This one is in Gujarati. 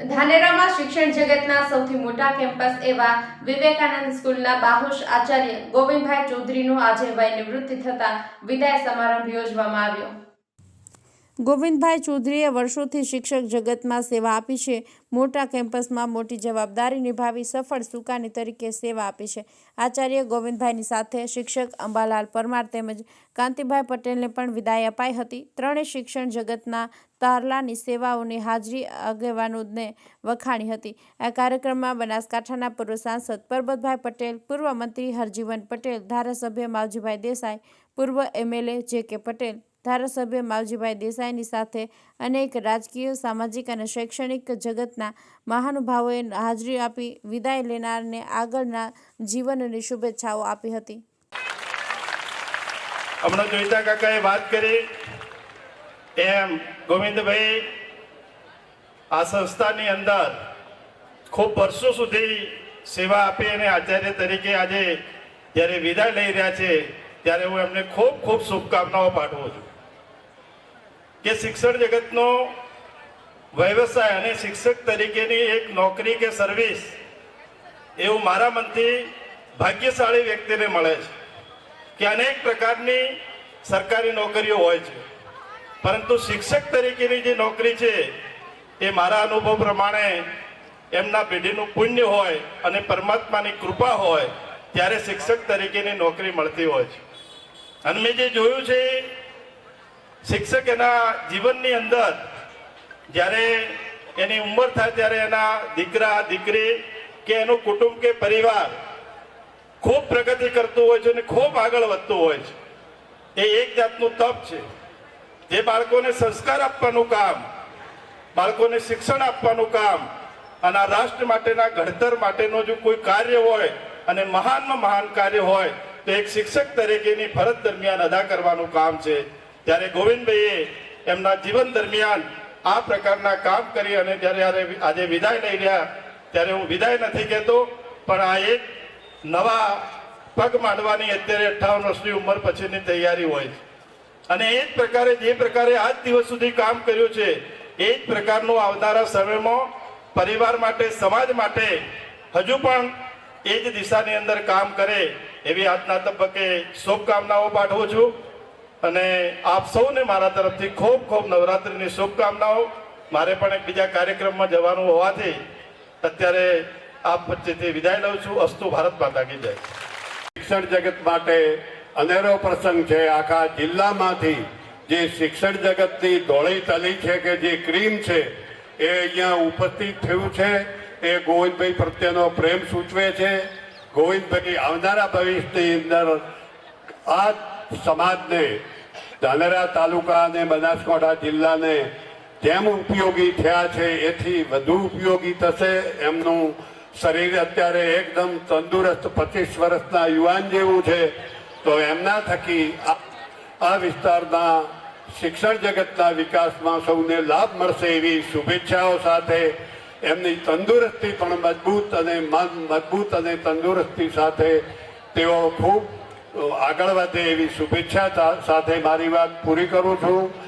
ધાનેરામાં શિક્ષણ જગતના સૌથી મોટા કેમ્પસ એવા વિવેકાનંદ સ્કૂલના બાહુશ આચાર્ય ગોવિંદભાઈ ચૌધરીનું આજે વય નિવૃત્તિ થતા વિદાય સમારંભ યોજવામાં આવ્યો. ગોવિંદભાઈ ચૌધરીએ વર્ષોથી શિક્ષક જગતમાં સેવા આપી છે. મોટા કેમ્પસમાં મોટી જવાબદારી નિભાવી સફળ સુકાની તરીકે સેવા આપી છે. આચાર્ય ગોવિંદભાઈની સાથે શિક્ષક અંબાલાલ પરમાર તેમજ કાંતિભાઈ પટેલને પણ વિદાય અપાઈ હતી. ત્રણેય શિક્ષણ જગતના તારલાની સેવાઓની હાજરી આગેવાનોને વખાણી હતી. આ કાર્યક્રમમાં બનાસકાંઠાના પૂર્વ સાંસદ પરબતભાઈ પટેલ, પૂર્વ મંત્રી હરજીવન પટેલ, ધારાસભ્ય માવજીભાઈ દેસાઈ, પૂર્વ એમએલએ જે કે પટેલ ધારાસભ્ય માવજીભાઈ દેસાઈની સાથે અનેક રાજકીય, સામાજિક અને શૈક્ષણિક જગતના મહાનુભાવોએ હાજરી આપી વિદાય લેનારને આગળના જીવનની શુભેચ્છાઓ આપી હતી. હમણાં જોઈતા કાકાએ વાત કરી, એમ ગોવિંદભાઈ, આ સંસ્થાની અંદર ખૂબ વર્ષો સુધી સેવા આપી અને આચાર્ય તરીકે આજે જ્યારે વિદાય લઈ રહ્યા છે, ત્યારે હું એમને ખૂબ ખૂબ શુભકામનાઓ પાઠવું છું. કે શિક્ષણ જગતનો વ્યવસાય અને શિક્ષક તરીકેની એક નોકરી કે સર્વિસ એવું મારા મનથી ભાગ્યશાળી વ્યક્તિને મળે છે કે અનેક પ્રકારની સરકારી નોકરીઓ હોય છે. પરંતુ શિક્ષક તરીકેની જે નોકરી છે, એ મારા અનુભવ પ્રમાણે એમના પેઢીનું પુણ્ય હોય અને પરમાત્માની કૃપા હોય, ત્યારે શિક્ષક તરીકેની નોકરી મળતી હોય છે. અને મેં જે જોયું છે શિક્ષક એના જીવનની અંદર જ્યારે એની ઉંમર થાય ત્યારે એના દીકરા, દીકરી કે એનું કુટુંબ કે પરિવાર ખૂબ પ્રગતિ કરતું હોય છે અને ખૂબ આગળ વધતું હોય છે. એ એક જાતનું તપ છે. જે બાળકોને સંસ્કાર આપવાનું કામ, બાળકોને શિક્ષણ આપવાનું કામ અને રાષ્ટ્ર માટેના ઘડતર માટેનું જો કોઈ કાર્ય હોય અને મહાનમાં મહાન કાર્ય હોય તો એક શિક્ષક તરીકેની ફરજ દરમિયાન અદા કરવાનું કામ છે. ત્યારે ગોવિંદભાઈએ એમના જીવન દરમિયાન આ પ્રકારના કામ કરી અને જ્યારે આજે વિદાય લઈ રહ્યા, ત્યારે હું વિદાય નથી કહેતો, પણ આ એક નવા પગ માંડવાની અત્યારે અઠ્ઠાવન વર્ષની ઉંમર પછીની તૈયારી હોય છે. અને એ જ પ્રકારે, જે પ્રકારે આજ દિવસ સુધી કામ કર્યું છે, એ જ પ્રકારનું આવનારા સમયમાં પરિવાર માટે, સમાજ માટે હજુ પણ એ જ દિશાની અંદર કામ કરે એવી આજના તબક્કે શુભકામનાઓ પાઠવું છું. અને આપ સૌને મારા તરફથી ખૂબ ખૂબ નવરાત્રિની શુભકામનાઓ. મારે પણ એક બીજા કાર્યક્રમમાં જવાનું હોવાથી અત્યારે આપ વચ્ચેથી વિદાય લઉં છું. અસ્તુ ભારત માતા કી જય. શિક્ષણ જગત માટે અનેરો પ્રસંગ છે. આખા જિલ્લામાંથી જે શિક્ષણ જગતની ધોળી તલી છે કે જે ક્રીમ છે, એ અહીંયા ઉપસ્થિત થયું છે. એ ગોવિંદભાઈ પ્રત્યેનો પ્રેમ સૂચવે છે. ગોવિંદભાઈ આવનારા ભવિષ્યની અંદર આ સમાજને, ધાનેરા તાલુકા અને બનાસકાંઠા જિલ્લાને જેમ ઉપયોગી થયા છે, એથી વધુ ઉપયોગી થશે એમનું શરીર અત્યારે એકદમ તંદુરસ્ત પચીસ વર્ષના યુવાન જેવું છે. તો એમના થકી આ- વિસ્તારના શિક્ષણ જગતના વિકાસમાં સૌને લાભ મળશે એવી શુભેચ્છાઓ સાથે, એમની તંદુરસ્તી પણ મજબૂત અને મન મજબૂત અને તંદુરસ્તી સાથે તેઓ ખૂબ આગળ વધે એવી શુભેચ્છા સાથે મારી વાત પૂરી કરું છું.